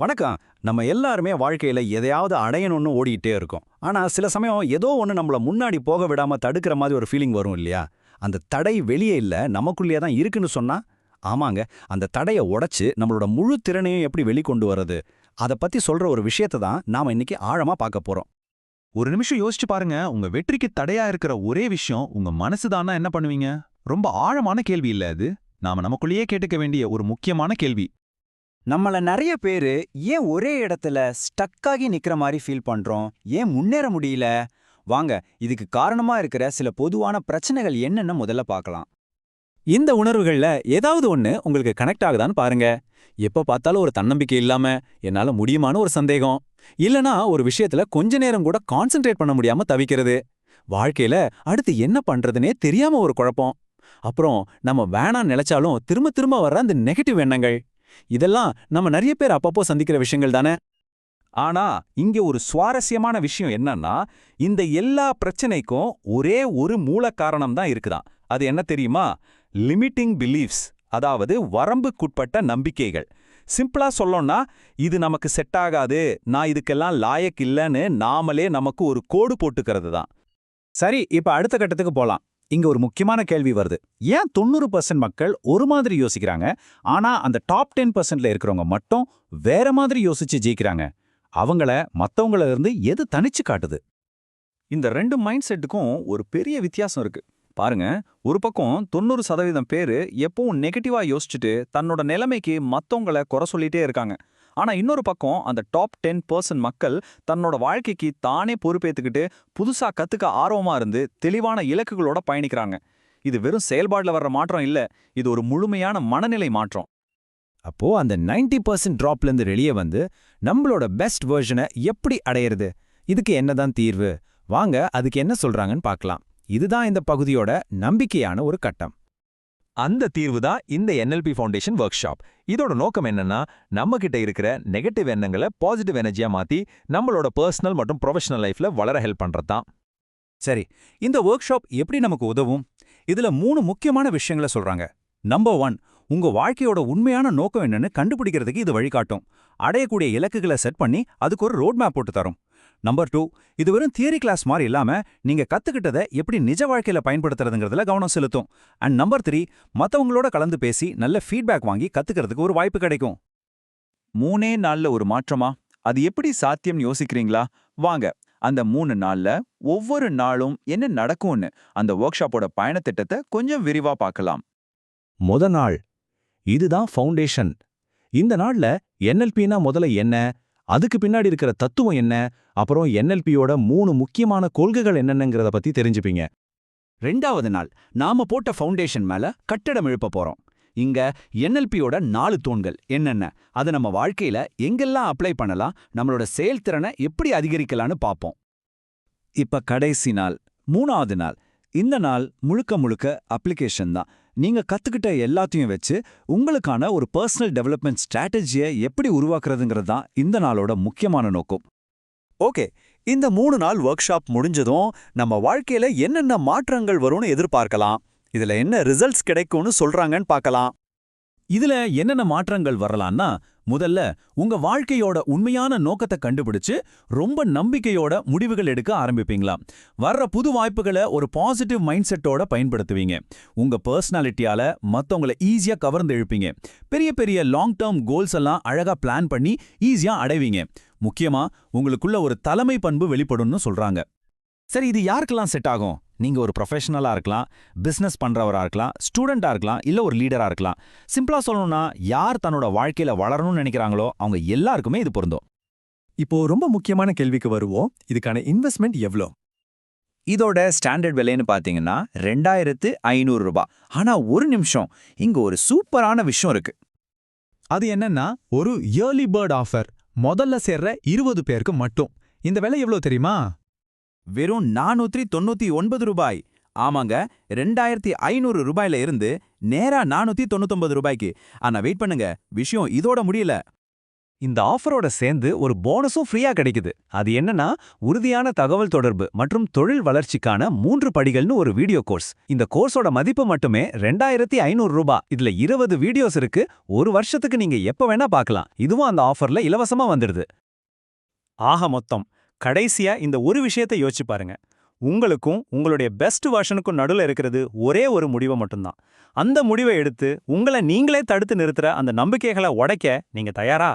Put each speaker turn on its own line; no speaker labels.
வணக்கம். நம்ம எல்லாருமே வாழ்க்கையில எதையாவது அடையணும்னு ஓடிட்டே இருக்கோம். ஆனா சில சமயம் ஏதோ ஒன்று நம்மள முன்னாடி போக விடாம தடுக்கிற மாதிரி ஒரு ஃபீலிங் வரும் இல்லையா? அந்த தடை வெளியே இல்ல நமக்குள்ளேயே தான் இருக்குன்னு சொன்னா ஆமாங்க அந்த தடையை உடைச்சு நம்மளோட முழு திறனையும் எப்படி வெளிக்கொண்டு வர்றது? அதை பத்தி சொல்ற ஒரு விஷயத்தை தான் நாம இன்னைக்கு ஆழமா பார்க்க போறோம்.
ஒரு நிமிஷம் யோசிச்சு பாருங்க. உங்க வெற்றிக்கு தடையா இருக்கிற ஒரே விஷயம் உங்க மனசுதானா என்ன பண்ணுவீங்க? ரொம்ப ஆழமான கேள்வி இல்ல அது. நாம நமக்குள்ளேயே கேட்டுக்க வேண்டிய ஒரு முக்கியமான கேள்வி.
நம்மள நிறைய பேரு ஏன் ஒரே இடத்துல ஸ்டக்காகி நிக்கிற மாதிரி ஃபீல் பண்றோம்? ஏன் முன்னேற முடியல? வாங்க இதுக்கு காரணமா இருக்கிற சில பொதுவான பிரச்சனைகள் என்னன்னு முதல்ல பார்க்கலாம்.
இந்த உணர்வுகள்ல ஏதாவது ஒண்ணு உங்களுக்கு கனெக்ட் ஆகுதான்னு பாருங்க. எப்ப பார்த்தாலும் ஒரு தன்னம்பிக்கை இல்லாம என்னால முடியுமான்னு ஒரு சந்தேகம். இல்லனா ஒரு விஷயத்துல கொஞ்ச நேரம் கூட கான்சென்ட்ரேட் பண்ண முடியாம தவிக்கிறது. வாழ்க்கையில அடுத்து என்ன பண்றதுனே தெரியாம ஒரு குழப்பம். அப்புறம் நம்ம வேணாம் நினைச்சாலும் திரும்ப திரும்ப வர்ற அந்த நெகட்டிவ் எண்ணங்கள். இதெல்லாம் நம்ம நிறைய பேர் அப்பப்போ சந்திக்கிற விஷயங்கள் தானே?
ஆனா இங்க ஒரு சுவாரஸ்யமான விஷயம் என்னன்னா இந்த எல்லா பிரச்சனைக்கும் ஒரே ஒரு மூல காரணம் தான் இருக்குதாம் அது என்ன தெரியுமா? லிமிட்டிங் பிலீஃப்ஸ் அதாவது வரம்புக்குட்பட்ட நம்பிக்கைகள். சிம்பிளா சொல்லணும்னா இது நமக்கு செட் ஆகாது நான் இதுக்கெல்லாம் லாயக் இல்லைன்னு நாமளே நமக்கு ஒரு கோடு போட்டுக்கிறது தான் சரி இப்ப அடுத்த கட்டத்துக்கு போலாம். இங்க ஒரு முக்கியமான கேள்வி வருது. ஏன் தொண்ணூறு பர்சன்ட் மக்கள் ஒரு மாதிரி யோசிக்கிறாங்க? ஆனா அந்த டாப் டென் பர்சன்ட்ல இருக்கிறவங்க மட்டும் வேற மாதிரி யோசிச்சு ஜெயிக்கிறாங்க. அவங்கள மத்தவங்கள இருந்து எது தனிச்சு காட்டுது? இந்த ரெண்டு மைண்ட் செட்டுக்கும் ஒரு பெரிய வித்தியாசம் இருக்கு. பாருங்க ஒரு பக்கம் தொண்ணூறு சதவீதம் பேரு எப்பவும் நெகட்டிவா யோசிச்சுட்டு தன்னோட நிலைமைக்கு மத்தவங்கள குறை சொல்லிட்டே இருக்காங்க. ஆனா இன்னொரு பக்கம் அந்த டாப் டென் பர்சன்ட் மக்கள் தன்னோட வாழ்க்கைக்கு தானே பொறுப்பேத்துக்கிட்டு புதுசா கத்துக்க ஆர்வமா இருந்து தெளிவான இலக்குகளோட பயணிக்கிறாங்க. இது வெறும் செயல்பாடுல வர்ற மாற்றம் இல்ல இது ஒரு முழுமையான மனநிலை மாற்றம்.
அப்போ அந்த 90% பர்சன்ட் ட்ராப்ல இருந்து வெளியே வந்து நம்மளோட பெஸ்ட் வேர்ஷனை எப்படி அடையிறது? இதுக்கு என்னதான் தீர்வு? வாங்க அதுக்கு என்ன சொல்றாங்கன்னு பார்க்கலாம். இதுதான் இந்த பகுதியோட நம்பிக்கையான ஒரு கட்டம்.
அந்த தீர்வு தான் இந்த என்எல்பி ஃபவுண்டேஷன் ஒர்க் ஷாப் இதோட நோக்கம் என்னன்னா நம்ம கிட்ட இருக்கிற நெகட்டிவ் எண்ணங்களை பாசிட்டிவ் எனர்ஜியா மாத்தி நம்மளோட பர்சனல் மற்றும் ப்ரொஃபஷனல் லைஃப்ல வளர ஹெல்ப் பண்றது தான்.
சரி இந்த ஒர்க் ஷாப் எப்படி நமக்கு உதவும்? இதுல மூணு முக்கியமான விஷயங்களை சொல்றாங்க. நம்பர் ஒன் உங்க வாழ்க்கையோட உண்மையான நோக்கம் என்னன்னு கண்டுபிடிக்கிறதுக்கு இது வழிகாட்டும். அடையக்கூடிய இலக்குகளை செட் பண்ணி அதுக்கு ஒரு ரோட் மேப் போட்டு தரும். நம்பர் டூ இது வெறும் தியரி கிளாஸ் மாதிரி இல்லாம நீங்க கற்றுக்கிட்டதை எப்படி நிஜ வாழ்க்கையில பயன்படுத்துறதுங்கிறதுல கவனம் செலுத்தும். அண்ட் நம்பர் த்ரீ மத்தவங்களோட கலந்து பேசி நல்ல ஃபீட்பேக் வாங்கி கற்றுக்கிறதுக்கு ஒரு வாய்ப்பு கிடைக்கும். மூணே நாள்ல ஒரு மாற்றமா? அது எப்படி சாத்தியம் யோசிக்கிறீங்களா? வாங்க அந்த மூணு நாள்ல ஒவ்வொரு நாளும் என்ன நடக்கும்னு அந்த ஒர்க் ஷாப்போட பயணத்திட்டத்தை கொஞ்சம் விரிவா பார்க்கலாம்.
முத நாள் இதுதான் ஃபவுண்டேஷன் இந்த நாள்ல என்எல்பினா முதல்ல என்ன? அதுக்கு பின்னாடி இருக்கிற தத்துவம் என்ன? அப்புறம் என்எல்பியோட மூணு முக்கியமான கொள்கைகள் என்னென்னங்கிறத பத்தி தெரிஞ்சுப்பீங்க.
ரெண்டாவது நாள் நாம போட்ட ஃபவுண்டேஷன் மேல கட்டடம் எழுப்ப போறோம். இங்க என்எல்பியோட நாலு தூண்கள் என்னென்ன? அதை நம்ம வாழ்க்கையில எங்கெல்லாம் அப்ளை பண்ணலாம்? நம்மளோட செயல்திறனை எப்படி அதிகரிக்கலாம்னு பார்ப்போம் இப்ப கடைசி நாள் மூணாவது நாள். இந்த நாள் முழுக்க முழுக்க அப்ளிகேஷன் தான். நீங்க கத்துக்கிட்ட எல்லாத்தையும் வச்சு உங்களுக்கான ஒரு பர்சனல் டெவலப்மெண்ட் ஸ்ட்ராட்டஜியை எப்படி உருவாக்குறதுங்கிறது தான் இந்த நாளோட முக்கியமான நோக்கம். ஓகே இந்த மூணு நாள் ஒர்க் ஷாப் முடிஞ்சதும் நம்ம வாழ்க்கையில என்னென்ன மாற்றங்கள் வரும்னு எதிர்பார்க்கலாம். இதுல என்ன ரிசல்ட்ஸ் கிடைக்கும்னு சொல்றாங்கன்னு பார்க்கலாம். இதுல என்னென்ன மாற்றங்கள் வரலாம்னா முதல்ல உங்க வாழ்க்கையோட உண்மையான நோக்கத்தை கண்டுபிடிச்சு ரொம்ப நம்பிக்கையோட முடிவுகள் எடுக்க ஆரம்பிப்பீங்களா? வர்ற புது வாய்ப்புகளை ஒரு பாசிட்டிவ் மைண்ட் செட்டோட பயன்படுத்துவீங்க. உங்க பர்சனாலிட்டியால மத்தவங்கள ஈஸியா கவர்ந்து எழுப்பீங்க பெரிய பெரிய லாங் டேர்ம் கோல்ஸ் எல்லாம் அழகா பிளான் பண்ணி ஈஸியா அடைவீங்க. முக்கியமா உங்களுக்குள்ள ஒரு தலைமை பண்பு வெளிப்படும்னு சொல்றாங்க. சரி இது யாருக்கெல்லாம் செட் ஆகும்? நீங்க ஒரு ப்ரொஃபஷனலா இருக்கலாம் பிசினஸ் பண்றவரா இருக்கலாம் ஸ்டூடெண்டா இருக்கலாம் இல்ல ஒரு லீடரா இருக்கலாம். சிம்பிளா சொல்லணும்னா யார் தன்னோட வாழ்க்கையில வளரணும்னு நினைக்கிறாங்களோ அவங்க எல்லாருக்குமே இது பொருந்தும்.
இப்போ ரொம்ப முக்கியமான கேள்விக்கு வருவோம். இதுக்கான இன்வெஸ்ட்மெண்ட் எவ்வளோ
இதோட ஸ்டாண்டர்ட் விலைன்னு பாத்தீங்கன்னா ரெண்டாயிரத்து ஐநூறு ரூபாய் ஆனா ஒரு நிமிஷம். இங்க ஒரு சூப்பரான விஷயம் இருக்கு.
அது என்னன்னா ஒரு இயர்லி பேர்ட் ஆஃபர் முதல்ல சேர்ற இருபது பேருக்கு மட்டும். இந்த விலை எவ்வளோ தெரியுமா?
வெறும் நானூத்தி தொண்ணூத்தி ஒன்பது ரூபாய். ஆமாங்க ரெண்டாயிரத்தி ஐநூறு ரூபாயில இருந்து நேரா நானூத்தி தொண்ணூத்தொன்பது ரூபாய்க்கு. ஆனா வெயிட் பண்ணுங்க விஷயம் இதோட முடியல.
இந்த ஆஃபரோட சேர்ந்து ஒரு போனஸும் ஃப்ரீயா கிடைக்குது. அது என்னன்னா உறுதியான தகவல் தொடர்பு மற்றும் தொழில் வளர்ச்சிக்கான மூன்று படிகள்னு ஒரு வீடியோ கோர்ஸ். இந்த கோர்ஸோட மதிப்பு மட்டுமே ரெண்டாயிரத்தி ஐநூறு ரூபாய் இதுல இருபது வீடியோஸ் இருக்கு. ஒரு வருஷத்துக்கு நீங்க எப்ப வேணா பார்க்கலாம். இதுவும் அந்த ஆஃபர்ல இலவசமா வந்துடுது.
ஆக மொத்தம் கடைசியா இந்த ஒரு விஷயத்தை யோசிச்சு பாருங்க. உங்களுக்கும் உங்களுடைய பெஸ்ட் வெர்ஷனுக்கும் நடுவில் இருக்கிறது ஒரே ஒரு முடிவை மட்டும்தான். அந்த முடிவை எடுத்து உங்களை நீங்களே தடுத்து நிறுத்துற அந்த நம்பிக்கைகளை உடைக்க நீங்க தயாரா?